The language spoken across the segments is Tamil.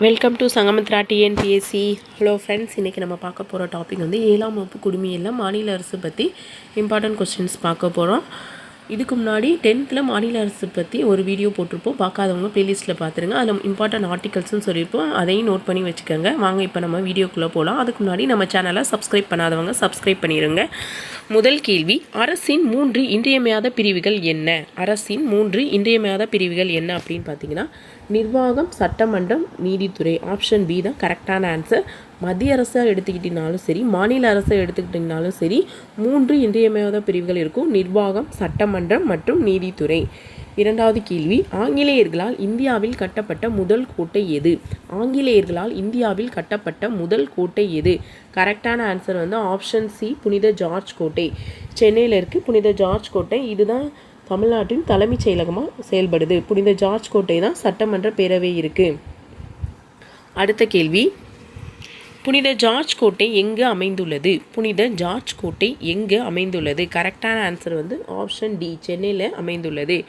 Welcome to Sangamithra TNPSC hello friends இன்றைக்கி நம்ம பார்க்க போகிற டாபிக் வந்து ஏழாம் வகுப்பு குடிமையில் மாநில அரசு பற்றி இம்பார்ட்டன்ட் கொஸ்டின்ஸ் பார்க்க போகிறோம் இதுக்கு முன்னாடி டென்த்தில் மாநில அரசு பற்றி ஒரு வீடியோ போட்டிருப்போம். பார்க்காதவங்க ப்ளேலிஸ்ட்டில் பார்த்துருங்க. அதில் இம்பார்ட்டன்ட் ஆர்டிகல்ஸ்னு சொல்லியிருப்போம். அதையும் நோட் பண்ணி வச்சுக்கோங்க. வாங்க இப்போ நம்ம வீடியோக்குள்ளே போகலாம் அதுக்கு முன்னாடி நம்ம சேனலை சப்ஸ்கிரைப் பண்ணாதவங்க சப்ஸ்கிரைப் பண்ணிடுங்க முதல் கேள்வி அரசின் மூன்று இன்றியமையாத பிரிவுகள் என்ன? அரசின் மூன்று இன்றியமையாத பிரிவுகள் என்ன அப்படின்னு பார்த்தீங்கன்னா நிர்வாகம் சட்டமன்றம் நீதித்துறை. ஆப்ஷன் பி தான் கரெக்டான ஆன்சர் மத்திய அரசை எடுத்துக்கிட்டினாலும் சரி மாநில அரசை எடுத்துக்கிட்டிங்கனாலும் சரி மூன்று இன்றியமையாத பிரிவுகள் இருக்கும். நிர்வாகம் சட்டமன்றம் மற்றும் நீதித்துறை. இரண்டாவது கேள்வி ஆங்கிலேயர்களால் இந்தியாவில் கட்டப்பட்ட முதல் கோட்டை எது? ஆங்கிலேயர்களால் இந்தியாவில் கட்டப்பட்ட முதல் கோட்டை எது? கரெக்டான ஆன்சர் வந்து ஆப்ஷன் சி புனித ஜார்ஜ் கோட்டை. சென்னையில் இருக்குது புனித ஜார்ஜ் கோட்டை இதுதான் தமிழ்நாட்டின் தலைமைச் செயலகமாக செயல்படுது. புனித ஜார்ஜ் கோட்டை தான் சட்டமன்ற பேரவை இருக்குது அடுத்த கேள்வி புனித ஜார்ஜ் கோட்டை எங்கு அமைந்துள்ளது? புனித ஜார்ஜ் கோட்டை எங்கு அமைந்துள்ளது? கரெக்டான ஆன்சர் வந்து ஆப்ஷன் டி சென்னையில் அமைந்துள்ளது.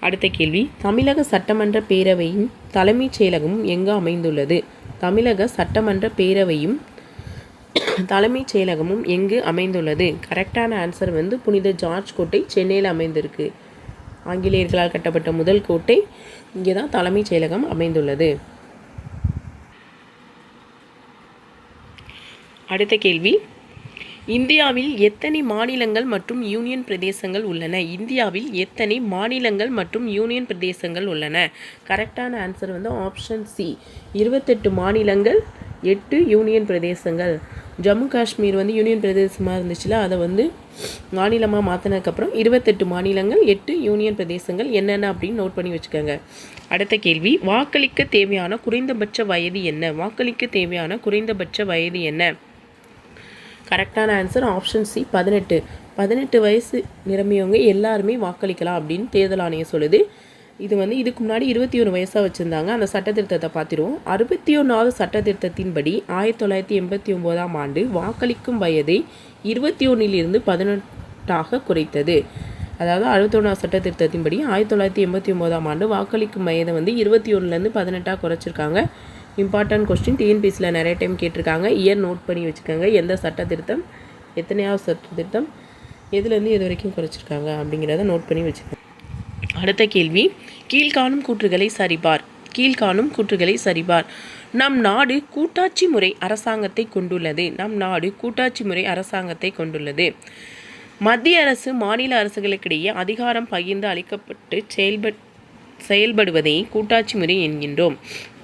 அடுத்த கேள்வி. தமிழக சட்டமன்ற பேரவையின் தலைமைச் செயலகமும் எங்கு அமைந்துள்ளது? தமிழக சட்டமன்ற பேரவையும் தலைமைச் செயலகமும் எங்கு அமைந்துள்ளது? கரெக்டான ஆன்சர் வந்து புனித ஜார்ஜ் கோட்டை சென்னையில் அமைந்திருக்கு. ஆங்கிலேயர்களால் கட்டப்பட்ட முதல் கோட்டை இங்கே தான் தலைமைச் செயலகம் அமைந்துள்ளது. அடுத்த கேள்வி. இந்தியாவில் எத்தனை மாநிலங்கள் மற்றும் யூனியன் பிரதேசங்கள் உள்ளன? இந்தியாவில் எத்தனை மாநிலங்கள் மற்றும் யூனியன் பிரதேசங்கள் உள்ளன? கரெக்டான ஆன்சர் வந்து ஆப்ஷன் சி இருபத்தெட்டு மாநிலங்கள் எட்டு யூனியன் பிரதேசங்கள். ஜம்மு காஷ்மீர் வந்து யூனியன் பிரதேசமாக இருந்துச்சுல அதை வந்து மாநிலமாக மாற்றினதுக்கப்புறம் இருபத்தெட்டு மாநிலங்கள் எட்டு யூனியன் பிரதேசங்கள் என்னென்ன அப்படின்னு நோட் பண்ணி வச்சுக்கோங்க. அடுத்த கேள்வி வாக்களிக்க தேவையான குறைந்தபட்ச வயது என்ன? வாக்களிக்க தேவையான குறைந்தபட்ச வயது என்ன? கரெக்டான ஆன்சர் ஆப்ஷன் சி பதினெட்டு. பதினெட்டு வயசு நிரம்பியவங்க எல்லாருமே வாக்களிக்கலாம் அப்படின்னு தேர்தல் ஆணையம் சொல்லுது. இது வந்து இதுக்கு முன்னாடி இருபத்தி ஒன்று வயசாக வச்சுருந்தாங்க. அந்த சட்டத்திருத்தத்தை பார்த்துருவோம். அறுபத்தி ஒன்றாவது சட்டத்திருத்தத்தின்படி ஆயிரத்தி தொள்ளாயிரத்தி எண்பத்தி ஒம்போதாம் ஆண்டு வாக்களிக்கும் வயதை இருபத்தி ஒன்றிலிருந்து பதினெட்டாக குறைத்தது. அதாவது அறுபத்தொன்னாவது சட்டத்திருத்தத்தின்படி ஆயிரத்தி தொள்ளாயிரத்தி எண்பத்தி ஒம்போதாம் ஆண்டு வாக்களிக்கும் வயதை வந்து இருபத்தி ஒன்றுலேருந்து பதினெட்டாக குறைச்சிருக்காங்க. இம்பார்ட்டன்ட் கொஸ்டின் டிஎன்பிசியில் நிறைய டைம் கேட்டிருக்காங்க. இயர் நோட் பண்ணி வச்சுக்கோங்க. எந்த சட்ட திருத்தம் எத்தனையாவது சட்ட திருத்தம் எதுலேருந்து எது வரைக்கும் குறைச்சிருக்காங்க அப்படிங்கிறத நோட் பண்ணி வச்சுக்கோங்க. அடுத்த கேள்வி. கீழ்காணும் கூற்றுகளை சரிபார். கீழ்காணும் கூற்றுகளை சரிபார். நம் நாடு கூட்டாட்சி முறை அரசாங்கத்தை கொண்டுள்ளது. நம் நாடு கூட்டாட்சி முறை அரசாங்கத்தை கொண்டுள்ளது. மத்திய அரசு மாநில அரசுகளுக்கிடையே அதிகாரம் பகிர்ந்து அளிக்கப்பட்டு செயல்பட் செயல்படுவதை கூட்டாட்சி முறை என்கின்றோம்.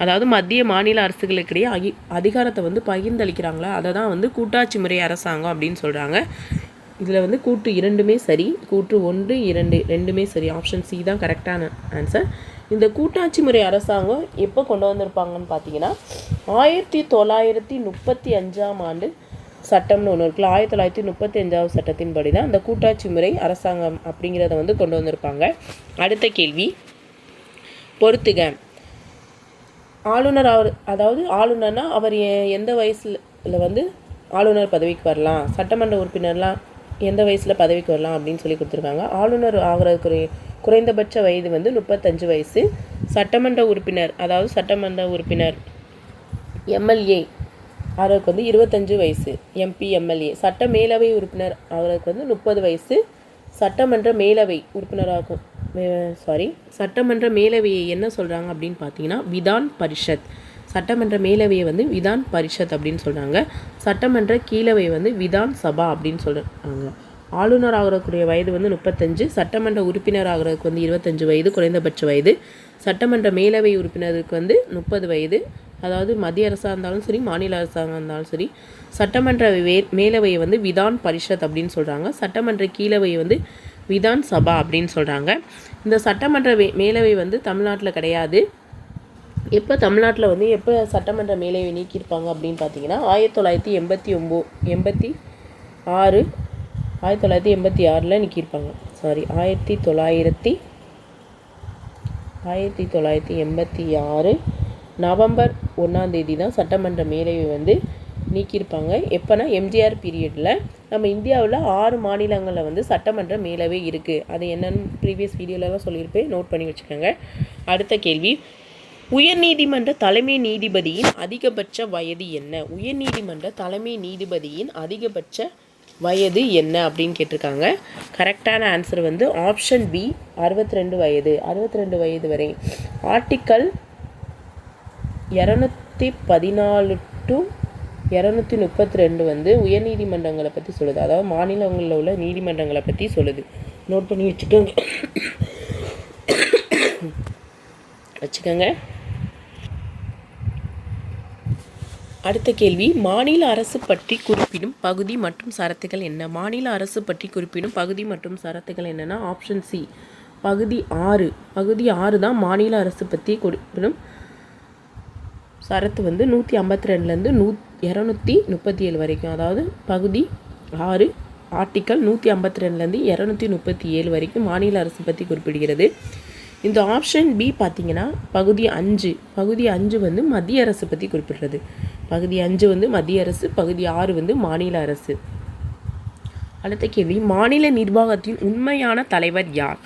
அதாவது மத்திய மாநில அரசுகளுக்கிடையே அகி அதிகாரத்தை வந்து பகிர்ந்தளிக்கிறாங்களா? அதை தான் வந்து கூட்டாட்சி முறை அரசாங்கம் அப்படின்னு சொல்கிறாங்க இதில் வந்து கூட்டு இரண்டுமே சரி கூட்டு ஒன்று இரண்டு ரெண்டுமே சரி. ஆப்ஷன் சி தான் கரெக்டான ஆன்சர் இந்த கூட்டாட்சி முறை அரசாங்கம் எப்போ கொண்டு வந்திருப்பாங்கன்னு பார்த்தீங்கன்னா ஆயிரத்தி தொள்ளாயிரத்தி முப்பத்தி அஞ்சாம் ஆண்டு சட்டம்னு ஒன்று இருக்குல்ல ஆயிரத்தி தொள்ளாயிரத்தி முப்பத்தி அஞ்சாவது சட்டத்தின்படி தான் இந்த கூட்டாட்சி முறை அரசாங்கம் அப்படிங்கிறத வந்து கொண்டு வந்திருப்பாங்க. அடுத்த கேள்வி பொறுத்துக. ஆளுநர் அவர் அதாவது ஆளுநர்னா அவர் எந்த வயசில் வந்து ஆளுநர் பதவிக்கு வரலாம். சட்டமன்ற உறுப்பினர்லாம் எந்த வயசில் பதவிக்கு வரலாம் அப்படின்னு சொல்லி கொடுத்துருக்காங்க. ஆளுநர் ஆகிறதுக்கு குறைந்தபட்ச வயது வந்து முப்பத்தஞ்சு வயசு. சட்டமன்ற உறுப்பினர் அதாவது சட்டமன்ற உறுப்பினர் எம்எல்ஏ அவருக்கு வந்து இருபத்தஞ்சு வயசு. எம்பி எம்எல்ஏ சட்ட மேலவை உறுப்பினர் அவருக்கு வந்து முப்பது வயசு. சட்டமன்ற மேலவை உறுப்பினராகும். சாரி சட்டமன்ற மேலவையை என்ன சொல்கிறாங்க அப்படின்னு பார்த்தீங்கன்னா விதான் பரிஷத். சட்டமன்ற மேலவையை வந்து விதான் பரிஷத் அப்படின்னு சொல்கிறாங்க சட்டமன்ற கீழவை வந்து விதான் சபா அப்படின்னு சொல்கிறாங்க ஆளுநர் ஆகிறக்கூடிய வயது வந்து முப்பத்தஞ்சு சட்டமன்ற உறுப்பினர் ஆகிறதுக்கு வந்து இருபத்தஞ்சு வயது குறைந்தபட்ச வயது. சட்டமன்ற மேலவை உறுப்பினருக்கு வந்து முப்பது வயது. அதாவது மத்திய அரசாக இருந்தாலும் சரி மாநில அரசாங்கம் இருந்தாலும் சரி சட்டமன்ற வே மேலவையை வந்து விதான் பரிஷத் அப்படின்னு சொல்கிறாங்க சட்டமன்ற கீழவை வந்து விதான் சபா அப்படின்னு சொல்கிறாங்க இந்த சட்டமன்ற வே மேலவை வந்து தமிழ்நாட்டில் கிடையாது. எப்போ தமிழ்நாட்டில் வந்து எப்போ சட்டமன்ற மேலவை நீக்கியிருப்பாங்க அப்படின்னு பார்த்தீங்கன்னா ஆயிரத்தி தொள்ளாயிரத்தி எண்பத்தி ஒம்போ எண்பத்தி ஆறு ஆயிரத்தி தொள்ளாயிரத்தி எண்பத்தி ஆறில் நீக்கியிருப்பாங்க. சாரி ஆயிரத்தி தொள்ளாயிரத்தி ஆயிரத்தி தொள்ளாயிரத்தி எண்பத்தி ஆறு நவம்பர் ஒன்றாந்தேதி தான் சட்டமன்ற மேலவை வந்து நீக்கியிருப்பாங்க. எப்போனா எம்ஜிஆர் பீரியடில் நம்ம இந்தியாவில் ஆறு மாநிலங்களில் வந்து சட்டமன்ற மேலவை இருக்குது அது என்னன்னு ப்ரீவியஸ் வீடியோலலாம் சொல்லியிருப்பேன். நோட் பண்ணி வச்சுக்கோங்க. அடுத்த கேள்வி. உயர்நீதிமன்ற தலைமை நீதிபதியின் அதிகபட்ச வயது என்ன? உயர்நீதிமன்ற தலைமை நீதிபதியின் அதிகபட்ச வயது என்ன அப்படின்னு கேட்டிருக்காங்க. கரெக்டான ஆன்சர் வந்து ஆப்ஷன் பி அறுபத்தி ரெண்டு வயது. அறுபத்தி ரெண்டு வயது வரை. ஆர்டிக்கல் இரநூத்தி பதினாலு டு இரநூத்தி முப்பத்தி ரெண்டு வந்து உயர்நீதிமன்றங்களை பற்றி சொல்லுது. அதாவது மாநிலங்களில் உள்ள நீதிமன்றங்களை பற்றி சொல்லுது. நோட் பண்ணி வச்சுக்கோங்க. வச்சுக்கோங்க. அடுத்த கேள்வி. மாநில அரசு பற்றி குறிப்பிடும் பகுதி மற்றும் சரத்துகள் என்ன? மாநில அரசு பற்றி குறிப்பிடும் பகுதி மற்றும் சரத்துகள் என்னென்னா ஆப்ஷன் சி பகுதி ஆறு. பகுதி ஆறு தான் மாநில அரசு பற்றி குறிப்பிடும் சரத்து வந்து நூற்றி ஐம்பத்தி ரெண்டுலேருந்து நூ இரநூத்தி முப்பத்தி ஏழு வரைக்கும். அதாவது பகுதி ஆறு ஆர்டிக்கல் நூற்றி ஐம்பத்தி ரெண்டுலேருந்து இரநூத்தி முப்பத்தி ஏழு வரைக்கும் மாநில அரசு பற்றி குறிப்பிடுகிறது. இந்த ஆப்ஷன் பி பார்த்தீங்கன்னா பகுதி அஞ்சு பகுதி அஞ்சு வந்து மத்திய அரசு பற்றி குறிப்பிடுறது. பகுதி அஞ்சு வந்து மத்திய அரசு பகுதி ஆறு வந்து மாநில அரசு. அடுத்த கேள்வி மாநில நிர்வாகத்தின் உண்மையான தலைவர் யார்?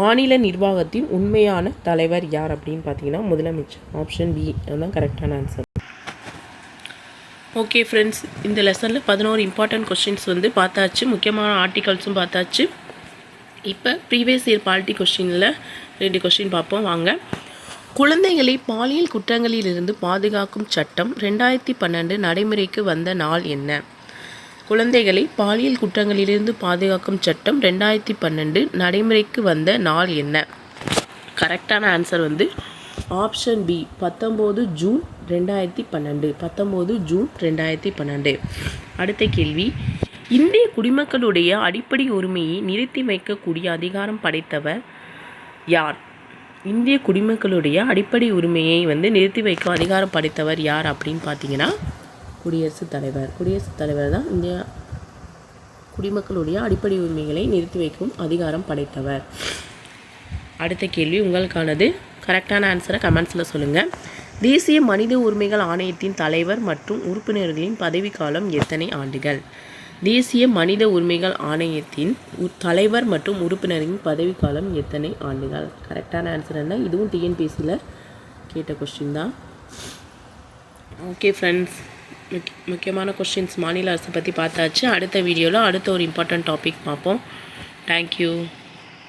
மாநில நிர்வாகத்தின் உண்மையான தலைவர் யார் அப்படின்னு பார்த்தீங்கன்னா முதலமைச்சர். ஆப்ஷன் பி அதுதான் கரெக்டான ஆன்சர் ஓகே ஃப்ரெண்ட்ஸ் இந்த லெசனில் பதினோரு இம்பார்ட்டன்ட் கொஷின்ஸ் வந்து பார்த்தாச்சு. முக்கியமான ஆர்டிகல்ஸும் பார்த்தாச்சு. இப்போ ப்ரீவியஸ் இயர் பாலிட்டி கொஷினில் ரெண்டு கொஷின் பார்ப்போம். வாங்க. குழந்தைகளை பாலியல் குற்றங்களிலிருந்து பாதுகாக்கும் சட்டம் ரெண்டாயிரத்தி பன்னெண்டு நடைமுறைக்கு வந்த நாள் என்ன? குழந்தைகளை பாலியல் குற்றங்களிலிருந்து பாதுகாக்கும் சட்டம் ரெண்டாயிரத்தி பன்னெண்டு நடைமுறைக்கு வந்த நாள் என்ன? கரெக்டான ஆன்சர் வந்து ஆப்ஷன் பி பத்தொம்போது ஜூன் ரெண்டாயிரத்தி பன்னெண்டு. பத்தொம்போது ஜூன் ரெண்டாயிரத்தி பன்னெண்டு. அடுத்த கேள்வி. இந்திய குடிமக்களுடைய அடிப்படை உரிமையை நிறுத்தி வைக்கக்கூடிய அதிகாரம் படைத்தவர் யார்? இந்திய குடிமக்களுடைய அடிப்படை உரிமையை வந்து நிறுத்தி வைக்கும் அதிகாரம் படைத்தவர் யார் அப்படின்னு பார்த்தீங்கன்னா குடியரசுத் தலைவர். குடியரசுத் தலைவர் தான் இந்தியா குடிமக்களுடைய அடிப்படை உரிமைகளை நிறுத்தி வைக்கும் அதிகாரம் படைத்தவர். அடுத்த கேள்வி உங்களுக்கானது. கரெக்டான ஆன்சரை கமெண்ட்ஸில் சொல்லுங்கள் தேசிய மனித உரிமைகள் ஆணையத்தின் தலைவர் மற்றும் உறுப்பினர்களின் பதவிக்காலம் எத்தனை ஆண்டுகள்? தேசிய மனித உரிமைகள் ஆணையத்தின் தலைவர் மற்றும் உறுப்பினரின் பதவிக்காலம் எத்தனை ஆண்டுகள்? கரெக்டான ஆன்சர் என்ன? இதுவும் டிஎன்பிஎஸ்சியில் கேட்ட கொஸ்டின் தான். ஓகே ஃப்ரெண்ட்ஸ் முக்கியமான கொஸ்டின்ஸ் மாநில அரசை பற்றி பார்த்தாச்சு. அடுத்த வீடியோவில் அடுத்த ஒரு இம்பார்ட்டன்ட் டாபிக் பார்ப்போம். தேங்க்யூ